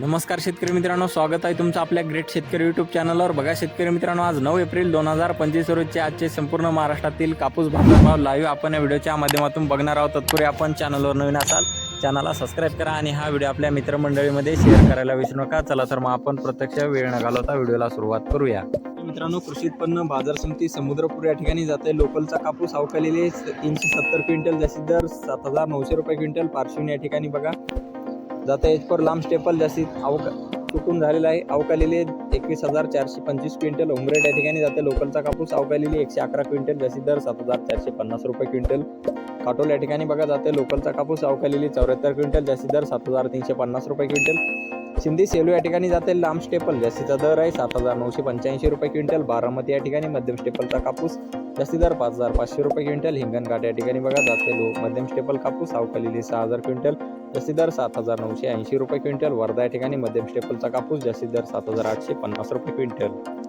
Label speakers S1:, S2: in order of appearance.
S1: नमस्कार शेतकरी मित्रांनो स्वागत आहे तुमचं आपल्या ग्रेट शेतकरी युट्यूब चॅनलवर बघा शेतकरी मित्रांनो आज नऊ एप्रिल दोन हजार पंचवीस रोजचे आजचे संपूर्ण महाराष्ट्रातील कापूस भाव लाईव्ह आपण या व्हिडिओच्या माध्यमातून बघणार आहोत. तत्पूर्वी आपण चॅनलवर नवीन असाल चॅनलला सबस्क्राईब करा आणि हा व्हिडिओ आपल्या मित्रमंडळीमध्ये शेअर करायला विसरू नका. चला तर मग आपण प्रत्यक्ष वेळ न घालवता व्हिडिओला सुरुवात करूया. मित्रांनो कृषी उत्पन्न बाजार समिती समुद्रपूर या ठिकाणी जाते. लोकलचा कापूस अवकालेले तीनशे सत्तर क्विंटल जास्तीत दर सात हजार नऊशे रुपये क्विंटल पार्श्वनी या ठिकाणी बघा. जाते एच लांब स्टेपल जास्तीत अवका चुकून झालेला आहे. अवकालेले एकवीस हजार चारशे पंचवीस क्विंटल. उमरेड या ठिकाणी जाते. लोकलचा कापूस अवकालेली एकशे अकरा क्विंटल. जास्तीत दर सात हजार चारशे पन्नास रुपये क्विंटल. काटोल या ठिकाणी बघा जाते. लोकलचा कापूस अवकालेली चौऱ्याहत्तर क्विंटल. जास्तीत दर सात हजार तीनशे पन्नास रुपये क्विंटल. सिंधी सेलू या ठिकाणी जाते. लांब स्टेपल जास्तीचा दर आहे सात हजार नऊशे पंच्याऐंशी रुपये क्विंटल. बारामती या ठिकाणी मध्यम स्टेपलचा कापूस जास्ती दर पाच हजार पाचशे रुपये क्विंटल. हिंगणघाट या ठिकाणी बघा जाते. लो मध्यम स्टेपल कापूस अवकालेली सहा हजार क्विंटल. जास्ती दर सात हजार नऊशे ऐंशी रुपये क्विंटल. वर्धा या ठिकाणी मध्यम स्टेपलचा कापूस जास्ती दर सात हजार आठशे पन्नास रुपये क्विंटल.